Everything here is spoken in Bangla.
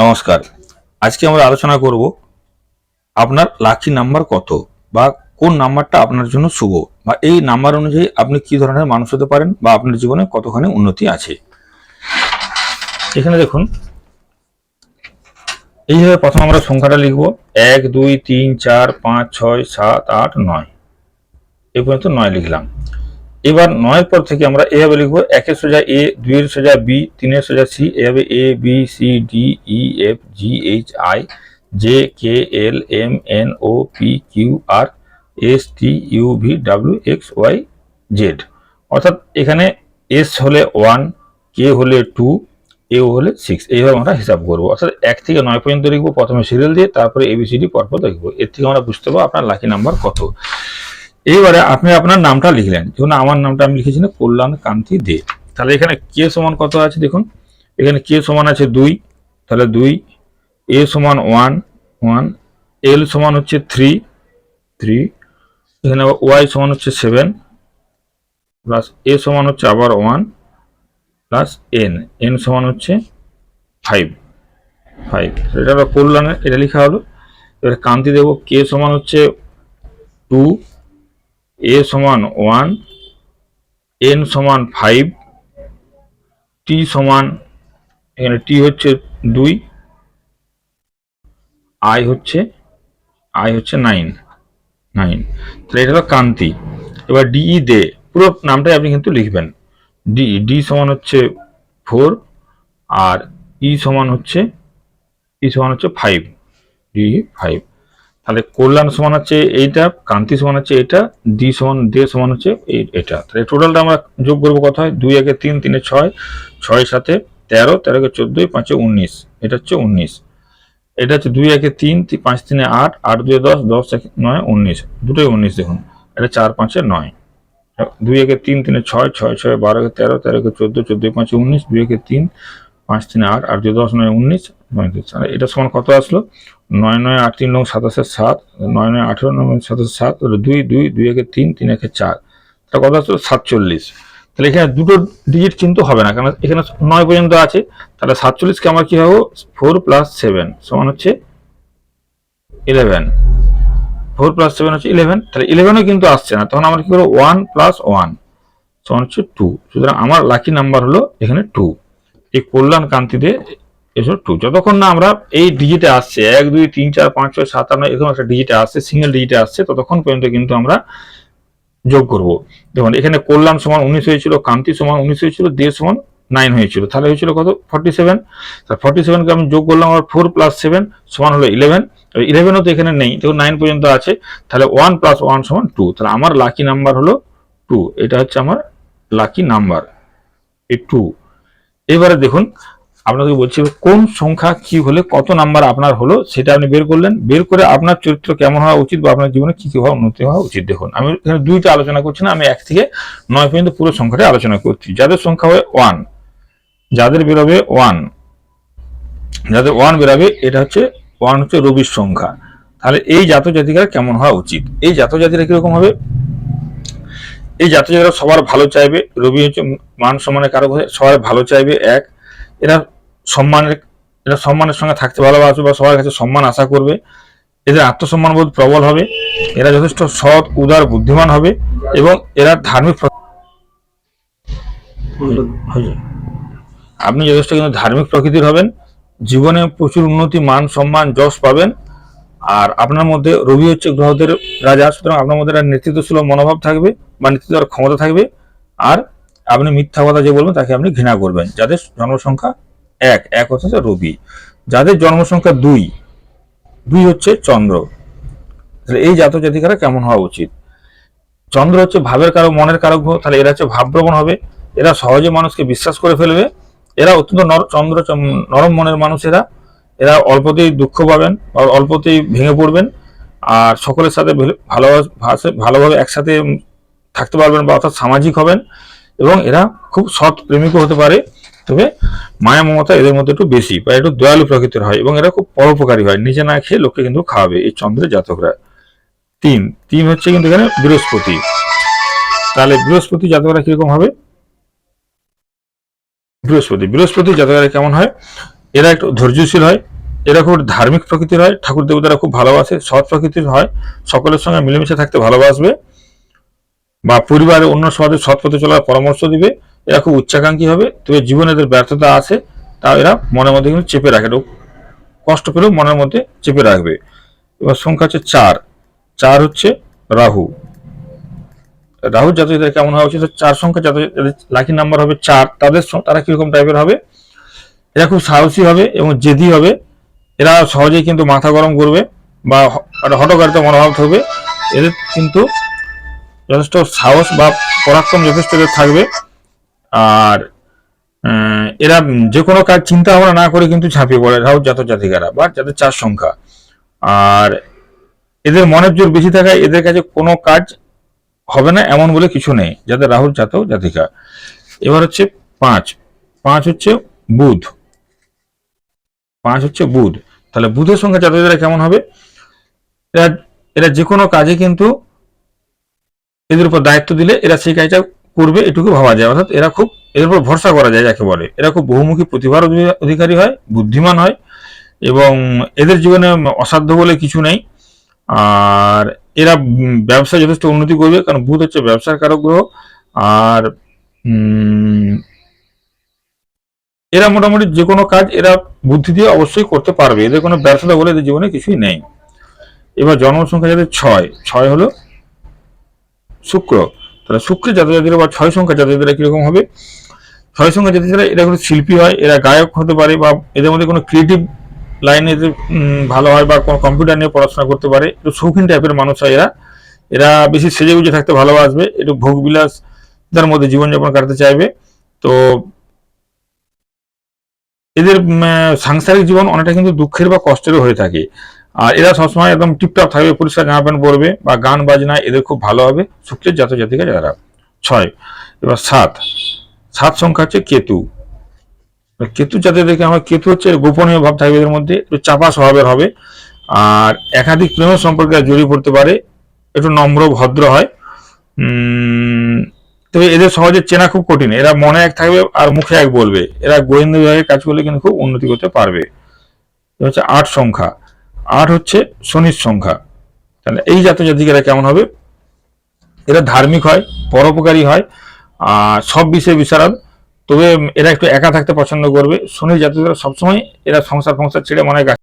নমস্কার। আজকে আমরা আলোচনা করব আপনার লাকি নাম্বার কত বা কোন নাম্বারটা আপনার জন্য শুভ বা এই নাম্বার অনুযায়ী আপনি কি ধরনের মানুষ হতে পারেন বা আপনার জীবনে কতখানি উন্নতি আছে। এখানে দেখুন, এইভাবে প্রথম আমরা সংখ্যাটা লিখব। এক, দুই, তিন, চার, পাঁচ, ছয়, সাত, আট, নয়। এই পর্যন্ত নয় লিখলাম। এবার নয়ের পর থেকে আমরা এভাবে লিখব, একের সোজা এ, দুইয়ের সোজা বি, তিনের সোজা সি, এভাবে A, B, C, D, E, F, G, H, I, J, K, L, M, N, O, P, Q, R, S, T, U, V, W, X, Y, Z. অর্থাৎ এখানে এস হলে ওয়ান, কে হলে টু, এও হলে সিক্স, এইভাবে আমরা হিসাব করব। অর্থাৎ এক থেকে নয় পর্যন্ত লিখব, প্রথমে সিরিয়াল দিয়ে, তারপরে এবিসিডি পরপর দেখব। এর থেকে আমরা বুঝতে পারব আপনার লাকি নাম্বার কত। এইবারে আপনি আপনার নামটা লিখলেন। যেমন আমার নামটা আমি লিখেছি না, কল্যাণ কান্তি দে। তাহলে এখানে কে সমান কত আছে দেখুন? এখানে কে সমান আছে দুই? তাহলে দুই। এ সমান ওয়ান ওয়ান। এল সমান হচ্ছে থ্রি থ্রি। এখানে ওয়াই সমান হচ্ছে সেভেন। প্লাস এ সমান হচ্ছে আবার ওয়ান, প্লাস এন। এন সমান হচ্ছে ফাইভ। ফাইভ। এটা কল্যাণের, এটা লেখা হলো। এবার কান্তি দেব, কে সমান হচ্ছে টু এ সমান ওয়ান, এন সমান ফাইভ, টি সমান, এখানে টি হচ্ছে দুই, আই হচ্ছে আই হচ্ছে নাইন নাইন। তাহলে এটা হলো কান্তি এবার ডিই দে, পুরো নামটাই আপনি কিন্তু লিখবেন। ডি ডি সমান হচ্ছে ফোর, আর ই সমান হচ্ছে, ই সমান হচ্ছে ফাইভ, ডি ফাইভ। তাহলে কল্যাণ সমান হচ্ছে এইটা কান্তি সমান হচ্ছে এটা, ডি সমান, দে সমান হচ্ছে এটা। তাহলে টোটালটা আমরা যোগ করব কত হয়? দুই একে তিন, তিনে ছয় ছয় সাথে তেরো তেরোকে চোদ্দোই পাঁচে উনিশ। এটা হচ্ছে উনিশ। এটা হচ্ছে দুই একে তিন পাঁচ তিনে আট আট দুই দশ দশ এক নয়, উনিশ। দুটোই উনিশ দেখুন। এটা চার, পাঁচে নয়। দুই একে তিন, তিনে ছয় ছয় ছয়, বারো একে তেরো তেরো একে চোদ্দ চোদ্দোই পাঁচে উনিশ, দুই একে তিন পাঁচ তিন আট আর দুই দশ নয় উনিশ পঁয়ত্রিশ তাহলে এটা সমান কত আসলো? নয় নয় আট তিন নং সাতাশে সাত, নয় নয় আঠেরো নয় সাতাশে সাত দুই দুই দুই একে তিন তিন একে চার। তাহলে কত আসলো? সাতচল্লিশ। তাহলে এখানে দুটো ডিজিট কিন্তু হবে না কারণ এখানে নয় পর্যন্ত আছে। তাহলে সাতচল্লিশকে আমার কী হবে? ফোর প্লাস সেভেন সমান হচ্ছে ইলেভেন। ফোর প্লাস সেভেন হচ্ছে ইলেভেন। তাহলে ইলেভেনও কিন্তু আসছে না, তখন আমার কি করব? ওয়ান প্লাস ওয়ান সমান হচ্ছে টু। সুতরাং আমার লাকি নাম্বার হলো এখানে টু। এই কল্যাণ কান্তিতে এসব টু যতক্ষণ না আমরা এই ডিজিটে আসছে, এক, দুই, তিন, চার, পাঁচ, ছয়, সাত, আট, নয়, এরকম একটা ডিজিটে আসছে সিঙ্গেল ডিজিটে আসছে, ততক্ষণ পর্যন্ত কিন্তু আমরা যোগ করব। দেখুন, এখানে কল্যাণ সমান উনিশ হয়েছিল কান্তি সমান উনিশ হয়েছিল দে সমান নাইন হয়েছিল। তাহলে হয়েছিল কত? ফর্টি সেভেন ফর্টি সেভেনকে আমি যোগ করলাম আমার ফোর প্লাস সেভেন সমান হলো ইলেভেন ইলেভেনও তো এখানে নেই। দেখুন নাইন পর্যন্ত আছে। তাহলে ওয়ান প্লাস ওয়ান সমান টু তাহলে আমার লাকি নাম্বার হলো টু এটা হচ্ছে আমার লাকি নাম্বার এই টু এবারে দেখুন আপনাকে বলছি কোন সংখ্যা কি হলে কত নাম্বার আপনার হলো সেটা আপনি বের করলেন। বের করে আপনার চরিত্র কেমন হওয়া উচিত বা আপনার জীবনে কি কি হওয়া উন্নতি হওয়া উচিত দেখুন। আমি এখানে দুইটা আলোচনা করছি না, আমি এক থেকে নয় পর্যন্ত পুরো সংখ্যাটা আলোচনা করছি। যাদের সংখ্যা হয় ওয়ান যাদের বেরোবে ওয়ান যাদের ওয়ান বেরোবে, এটা হচ্ছে ওয়ান হচ্ছে রবির সংখ্যা। তাহলে এই জাত জাতিকার কেমন হওয়া উচিত? এই জাত জাতিরা কীরকম হবে? এই জাত জাতিরা সবার ভালো চাইবে, রবি হচ্ছে মান সম্মানের কারক হয়ে সবার ভালো চাইবে, এক। এরা সম্মানের এরা সম্মানের সঙ্গে থাকতে ভালোবাসবে বা সবার কাছে সম্মান আশা করবে। এদের আত্মসম্মান বোধ প্রবল হবে, এরা যথেষ্ট সৎ, উদার, বুদ্ধিমান হবে এবং এরা ধার্মিক আপনি যথেষ্ট কিন্তু ধার্মিক প্রকৃতির হবেন, জীবনে প্রচুর উন্নতি, মান সম্মান, যশ পাবেন। আর আপনার মধ্যে রবি হচ্ছে গ্রহদের রাজা, সুতরাং আপনার মধ্যে একটা নেতৃত্বশীল মনোভাব থাকবে বা নেতৃত্ব ক্ষমতা থাকবে। আর আপনি মিথ্যা কথা যে বলবেন তাকে আপনি ঘৃণা করবেন, যাদের জন্মসংখ্যা এক এক হচ্ছে রবি। যাদের জন্মসংখ্যা দুই দুই হচ্ছে চন্দ্র। তাহলে এই জাতক জাতিকারা কেমন হওয়া উচিত? চন্দ্র হচ্ছে ভাবের কারক, মনের কারক তাহলে এরা হচ্ছে ভাবপ্রবণ হবে। এরা সহজে মানুষকে বিশ্বাস করে ফেলবে। এরা অত্যন্ত চন্দ্র নরম মনের মানুষেরা এরা। অল্পতেই দুঃখ পাবেন অল্পতেই ভেঙে পড়বেন, আর সকলের সাথে ভেলে- ভালোভাবে একসাথে থাকতে পারবেন বা অর্থাৎ সামাজিক হবেন এবং এরা খুব সৎ প্রেমিকও হতে পারে, তবে মায়া মমতা এদের মধ্যে একটু বেশি বা একটু দয়ালু প্রকৃতির হয় এবং এরা খুব পরোপকারী হয়, নিজে না খেয়ে লোককে কিন্তু খাওয়াবে এই চন্দ্রের জাতকরা। তিন তিন হচ্ছে কিন্তু এখানে বৃহস্পতি। তাহলে বৃহস্পতি জাতকরা কীরকম হবে? বৃহস্পতি বৃহস্পতি জাতকরা কেমন হয়? এরা একটু ধৈর্যশীল হয় এরা খুব ধার্মিক প্রকৃতির হয়, ঠাকুর দেবতারা খুব ভালোবাসে, সৎ প্রকৃতির হয়, সকলের সঙ্গে মিলেমিশে থাকতে ভালোবাসবে বা পরিবারের অন্য সমাজের সৎ পথে চলার পরামর্শ দিবে, এরা খুব উচ্চাকাঙ্ক্ষী হবে, তবে জীবনে এদের ব্যর্থতা আছে, তা এরা মনের মধ্যে কিন্তু চেপে রাখে কষ্ট পেলেও মনের মধ্যে চেপে রাখবে। এবার সংখ্যা হচ্ছে চার চার হচ্ছে রাহু। রাহু জাতকদের কেমন হওয়া উচিত চার সংখ্যা যাদের লাকি নাম্বার হবে চার, তাদের তারা কীরকম টাইপের হবে? এরা খুব সাহসী হবে এবং জেদি হবে এরা সহজেই কিন্তু মাথা গরম করবে বা হটকারিত মনোভাব থাকবে। এদের কিন্তু যথেষ্ট সাহস বা পরাক্রম যথেষ্ট থাকবে। আর এরা যে কোনো কাজ চিন্তা ভাবনা না করে কিন্তু ঝাঁপিয়ে পড়ে। রাহু জাতক জাতিকারা বা যাদের চার সংখ্যা। আর এদের মনের জোর বেশি থাকায় এদের কাছে কোনো কাজ হবে না এমন বলে কিছু নেই। যাদের রাহুল জাতক জাতিকা। এবার হচ্ছে পাঁচ। পাঁচ হচ্ছে বুধ। পাঁচ হচ্ছে বুধ। তাহলে বুধের সংখ্যা জাতকরা কেমন হবে? এরা এরা যে কোনো কাজে কিন্তু এদের উপর দায়িত্ব দিলে এরা সেই কাজটা করবে, এটুকু ভাবা যায়। অর্থাৎ এরা খুব এর উপর ভরসা করা যায় যাকে বলে। এরা খুব বহুমুখী প্রতিভার অধি- অধিকারী হয়, বুদ্ধিমান হয় এবং এদের জীবনে অসাধ্য বলে কিছু নেই। আর এরা ব্যবসায় যথেষ্ট উন্নতি করবে, কারণ বুধ হচ্ছে ব্যবসার কারক গ্রহ। আর এরা মোটামুটি যে কোনো কাজ এরা বুদ্ধি দিয়ে অবশ্যই করতে পারবে। এদের কোনো ব্যর্থতা বলে এদের জীবনে কিছুই নেই। এবার জন্মসংখ্যা যাদের ছয় ছয় হলো শুক্র। তাহলে শুক্রের জাতক জাতিরা বা ছয় সংখ্যা জাতক জাতিরা কীরকম হবে? ছয় সংখ্যা জাতক জাতিরা এরা কোনো শিল্পী হয়, এরা গায়ক হতে পারে বা এদের মধ্যে কোনো ক্রিয়েটিভ লাইনে ভালো হয় বা কোনো কম্পিউটার নিয়ে পড়াশোনা করতে পারে, একটু শৌখিন টাইপের মানুষ হয় এরা। এরা বেশি সেজে গুজে থাকতে ভালোবাসবে, একটু ভোগবিলাস তার মধ্যে জীবনযাপন কাটাতে চাইবে। তো এদের সাংসারিক জীবন অনেকটা কিন্তু দুঃখের বা কষ্টেরও হয়ে থাকে। আর এরা সবসময় একদম টিপটপ থাকবে, পরিষ্কার জামা প্যান্ট পরবে বা গান বাজনা এদের খুব ভালো হবে। শুক্রের জাতক জাতিকা যারা। ছয়, এবার সাত। সাত সংখ্যা হচ্ছে কেতু। কেতু যাতে দেখে আমার কেতু হচ্ছে গোপনীয় ভাব থাকবে এদের মধ্যে, একটু চাপা স্বভাবের হবে। আর একাধিক প্রেমের সম্পর্কে জড়িয়ে পড়তে পারে, একটু নম্র, ভদ্র হয়। তবে এদের সহজে চেনা খুব কঠিন। এরা মনে এক থাকবে আর মুখে এক বলবে। এরা গোয়েন্দা বিভাগের কাজ করলে কিন্তু খুব উন্নতি করতে পারবে। হচ্ছে আট সংখ্যা। আট হচ্ছে শনির সংখ্যা। তাহলে এই জাতীয় জাতিকেরা কেমন হবে? এরা ধার্মিক হয়, পরোপকারী হয়, আর সব বিষয়ে বিশারদ। তবে এরা একটু একা থাকতে পছন্দ করবে। শনির জাতিকরা সবসময় এরা সংসার ফংসার ছেড়ে মনে